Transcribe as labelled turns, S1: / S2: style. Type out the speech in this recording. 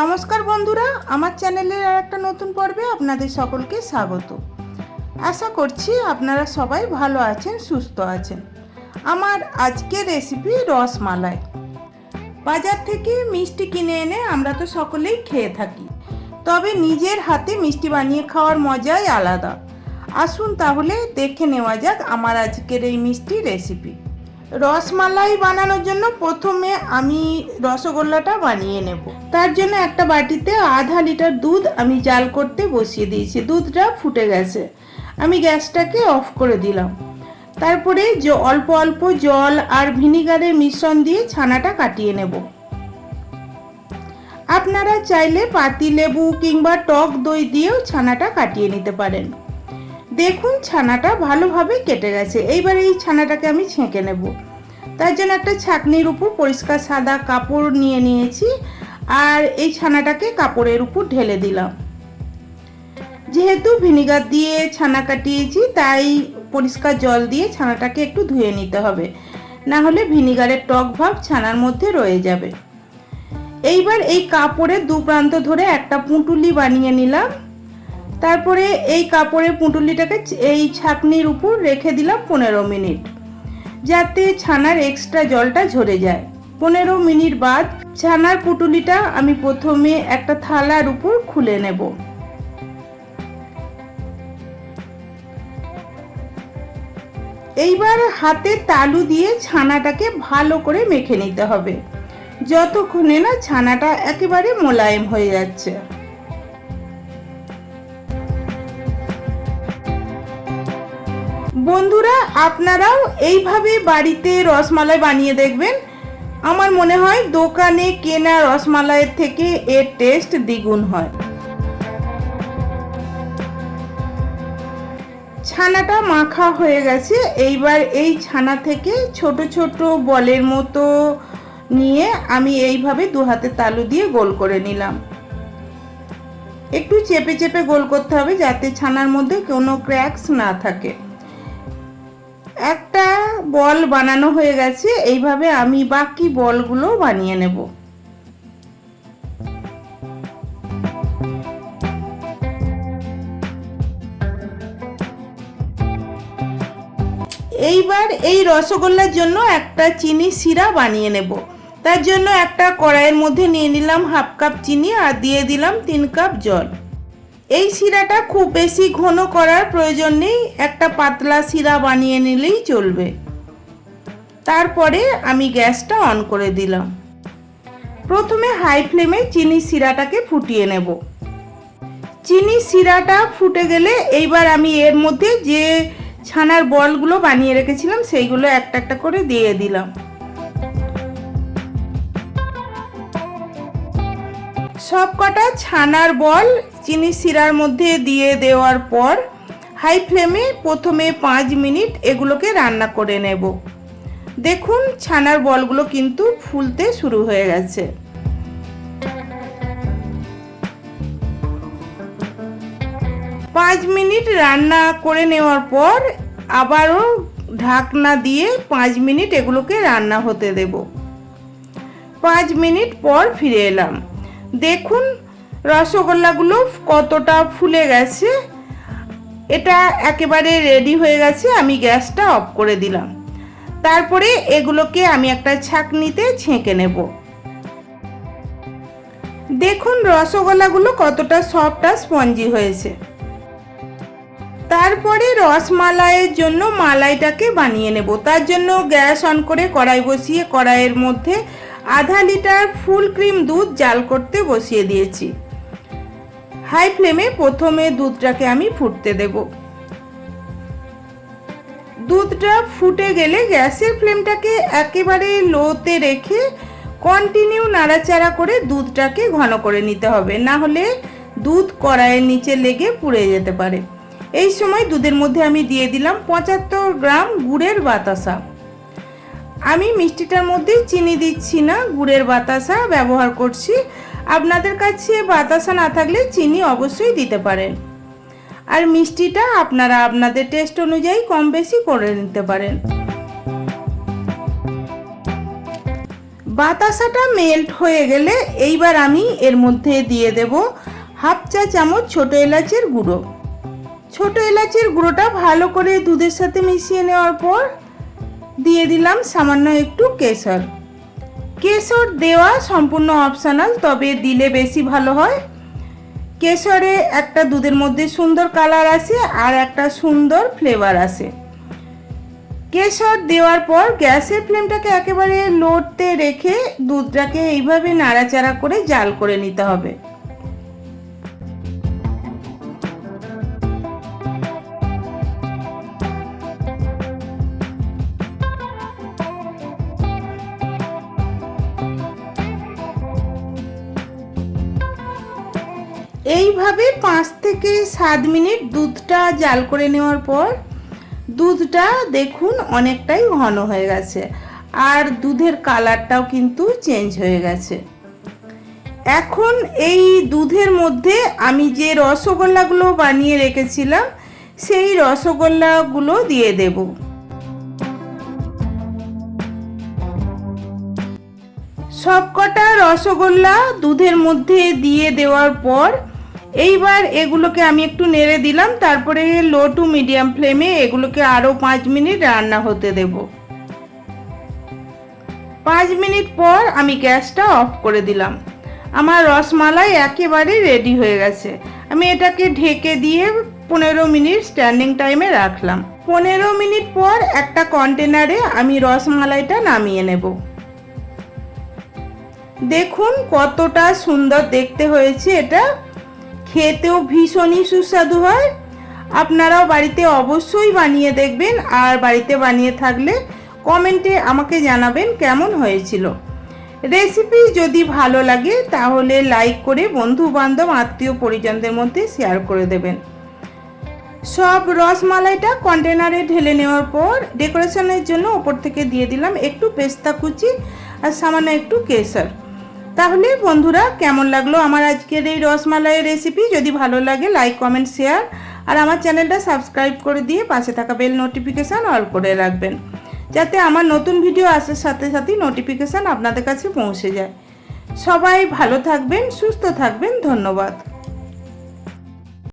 S1: নমস্কার বন্ধুরা, আমার চ্যানেলের আর একটা নতুন পর্বে আপনাদের সকলকে স্বাগত। আশা করছি আপনারা সবাই ভালো আছেন, সুস্থ আছেন। আমার আজকের রেসিপি রসমালাই। বাজার থেকে মিষ্টি কিনে এনে আমরা তো সকলেই খেয়ে থাকি। তবে নিজের হাতে মিষ্টি বানিয়ে খাওয়ার মজাই আলাদা। আসুন তাহলে দেখে নেওয়া যাক আমার আজকের এই মিষ্টি রেসিপি রসমালাই বানানোর জন্য প্রথমে আমি রসগোল্লাটা বানিয়ে নেব। তার জন্য একটা বাটিতে আধা লিটার দুধ আমি জাল করতে বসিয়ে দিয়েছি। দুধটা ফুটে গেছে। আমি গ্যাসটাকে অফ করে দিলাম। তারপরে যে অল্প অল্প জল আর ভিনিগারের মিশ্রণ দিয়ে ছানাটা কাটিয়ে নেব। আপনারা চাইলে পাতি লেবু কিংবা টক দই দিয়েও ছানাটা কাটিয়ে নিতে পারেন। দেখুন ছানাটা ভালোভাবে কেটে গেছে। এইবার এই ছানাটাকে আমি ছেঁকে নেব। তার জন্য একটা ছাকনির উপর পরিষ্কার সাদা কাপড় নিয়ে নিয়েছি আর এই ছানাটাকে কাপড়ের উপর ঢেলে দিলাম। যেহেতু ভিনিগার দিয়ে ছানা কাটিয়েছি, তাই পরিষ্কার জল দিয়ে ছানাটাকে একটু ধুয়ে নিতে হবে। না হলে ভিনিগারের টক ভাব ছানার মধ্যে রয়ে যাবে। এইবার এই কাপড়ের দু প্রান্ত ধরে একটা পুঁটুলি বানিয়ে নিলাম। তারপরে এই কাপড়ের পুঁটুলিটাকে এই ছাকনির উপর রেখে দিলাম পনেরো মিনিট। যাতে ছানার এক্সট্রা জলটা ঝরে যায়। পনেরো মিনিট বাদ ছানার পুটুলিটা আমি প্রথমে একটা থালার উপর খুলে নেব। এইবার হাতে তালু দিয়ে ছানাটাকে ভালো করে মেখে নিতে হবে। যতক্ষণে না ছানাটা একেবারে মোলায়েম হয়ে যাচ্ছে। বন্ধুরা, আপনারাও এইভাবে বাড়িতে রসমালাই বানিয়ে দেখবেন। আমার মনে হয় দোকানে কেনা রসমালাইয়ের থেকে এর টেস্ট দ্বিগুণ হয়। ছানাটা মাখা হয়ে গেছে। এইবার এই ছানা থেকে ছোট ছোট বলের মতো নিয়ে আমি এইভাবে দু হাতে তালু দিয়ে গোল করে নিলাম। একটু চেপে চেপে গোল করতে হবে যাতে ছানার মধ্যে কোনো ক্র্যাকস না থাকে। একটা বল বানানো হয়ে গেছে, এইভাবে আমি বাকি বলগুলো বানিয়ে নেব। এইবার এই রসগোল্লার জন্য একটা চিনি শিরা বানিয়ে নেব। তার জন্য একটা কড়াইয়ের মধ্যে নিয়ে নিলাম হাফ কাপ চিনি আর দিয়ে দিলাম তিন কাপ জল। এই শিরাটা খুব বেশি ঘন করার প্রয়োজন নেই, একটা পাতলা শিরা বানিয়ে নিলেই চলবে। তারপরে আমি গ্যাসটা অন করে দিলাম। প্রথমে হাই ফ্লেমে চিনি শিরাটাকে ফুটিয়ে নেব। চিনি শিরাটা ফুটে গেলে এইবার আমি এর মধ্যে যে ছানার বলগুলো বানিয়ে রেখেছিলাম, সেইগুলো একটা একটা করে দিয়ে দিলাম। সব কটা ছানার বল চিনি শিরার মধ্যে দিয়ে দেওয়ার পর হাই ফ্লেমে প্রথমে পাঁচ মিনিট এগুলোকে রান্না করে নেব। দেখুন ছানার বলগুলো কিন্তু ফুলতে শুরু হয়ে গেছে। পাঁচ মিনিট রান্না করে নেওয়ার পর আবারও ঢাকনা দিয়ে পাঁচ মিনিট এগুলোকে রান্না হতে দেব। পাঁচ মিনিট পর ফিরে এলাম। দেখুন রসগোল্লাগুলো কতটা ফুলে গেছে। এটা একেবারে রেডি হয়ে গেছে, আমি গ্যাসটা অফ করে দিলাম। তারপরে এগুলোকে আমি একটা ছাঁকনিতে ছেঁকে নেব। দেখুন রসগোল্লাগুলো কতটা সফট আর স্পঞ্জি হয়েছে। তারপরে রসমালাইয়ের জন্য মালাইটাকে বানিয়ে নেব। তার জন্য গ্যাস অন করে কড়াই বসিয়ে কড়াইয়ের মধ্যে আধা লিটার ফুল ক্রিম দুধ জাল করতে বসিয়ে দিয়েছি। হাই ফ্লেমে প্রথমে দুধটাকে আমি ফুটতে দেব। দুধটা ফুটে গেলে গ্যাসের ফ্লেমটাকে একেবারে লোতে রেখে কন্টিনিউ নাড়াচাড়া করে দুধটাকে ঘন করে নিতে হবে। না হলে দুধ কড়াইয়ের নিচে লেগে পুড়ে যেতে পারে। এই সময় দুধের মধ্যে আমি দিয়ে দিলাম পঁচাত্তর গ্রাম গুড়ের বাতাসা। আমি মিষ্টিটার মধ্যে চিনি দিচ্ছি না, গুড়ের বাতাসা ব্যবহার করছি। আপনাদের কাছে বাতাসা না থাকলে চিনি অবশ্যই দিতে পারেন। আর মিষ্টিটা আপনারা আপনাদের টেস্ট অনুযায়ী কম বেশি করে নিতে পারেন। বাতাসাটা মেল্ট হয়ে গেলে এইবার আমি এর মধ্যে দিয়ে দেব হাফ চা চামচ ছোট এলাচের গুঁড়ো। ছোট এলাচের গুঁড়োটা ভালো করে দুধের সাথে মিশিয়ে নেওয়ার পর দিয়ে দিলাম সামান্য একটু কেশর। কেশর দেওয়া সম্পূর্ণ অপশানাল তবে দিলে বেশি ভালো হয়। কেশরে একটা দুধের মধ্যে সুন্দর কালার আসে আর একটা সুন্দর ফ্লেভার আসে। কেশর দেওয়ার পর গ্যাসের ফ্লেমটাকে একেবারে লোতে রেখে দুধটাকে এইভাবে নাড়াচাড়া করে জাল করে নিতে হবে। এইভাবে পাঁচ থেকে সাত মিনিট দুধটা জাল করে নেওয়ার পর দুধটা দেখুন অনেকটাই ঘন হয়ে গেছে, আর দুধের কালারটাও কিন্তু চেঞ্জ হয়ে গেছে। এখন এই দুধের মধ্যে আমি যে রসগোল্লাগুলো বানিয়ে রেখেছিলাম, সেই রসগোল্লাগুলো দিয়ে দেব। সবকটা রসগোল্লা দুধের মধ্যে দিয়ে দেওয়ার পর এইবার এগুলোকে আমি একটু নেড়ে দিলাম, তারপরে লো টু মিডিয়াম ফ্লেমে এগুলোকে আরও পাঁচ মিনিট রান্না হতে দেব। পাঁচ মিনিট পর আমি গ্যাসটা অফ করে দিলাম। আমার রসমালাই একেবারে রেডি হয়ে গেছে। আমি এটাকে ঢেকে দিয়ে পনেরো মিনিট স্ট্যান্ডিং টাইমে রাখলাম। পনেরো মিনিট পর একটা কন্টেনারে আমি রসমালাইটা নামিয়ে নেব। দেখুন কতটা সুন্দর দেখতে হয়েছে এটা। খেতেও ভীষণই সুস্বাদু হয়। আপনারাও বাড়িতে অবশ্যই বানিয়ে দেখবেন আর বাড়িতে বানিয়ে থাকলে কমেন্টে আমাকে জানাবেন কেমন হয়েছিল। রেসিপি যদি ভালো লাগে তাহলে লাইক করে বন্ধু বান্ধব আত্মীয় পরিজনদের মধ্যে শেয়ার করে দেবেন। সব রসমালাইটা কন্টেনারে ঢেলে নেওয়ার পর ডেকোরেশনের জন্য ওপর থেকে দিয়ে দিলাম একটু পেস্তা কুচি আর সামান্য একটু কেশর। তাহলে বন্ধুরা, কেমন লাগল আমার আজকের এই রসমালাইয়ের রেসিপি যদি ভালো লাগে লাইক কমেন্ট শেয়ার আর আমার চ্যানেলটা সাবস্ক্রাইব করে দিয়ে পাশে থাকা বেল নোটিফিকেশান অল করে রাখবেন। যাতে আমার নতুন ভিডিও আসার সাথে সাথেই নোটিফিকেশান আপনাদের কাছে পৌঁছে যায়। সবাই ভালো থাকবেন, সুস্থ থাকবেন, ধন্যবাদ।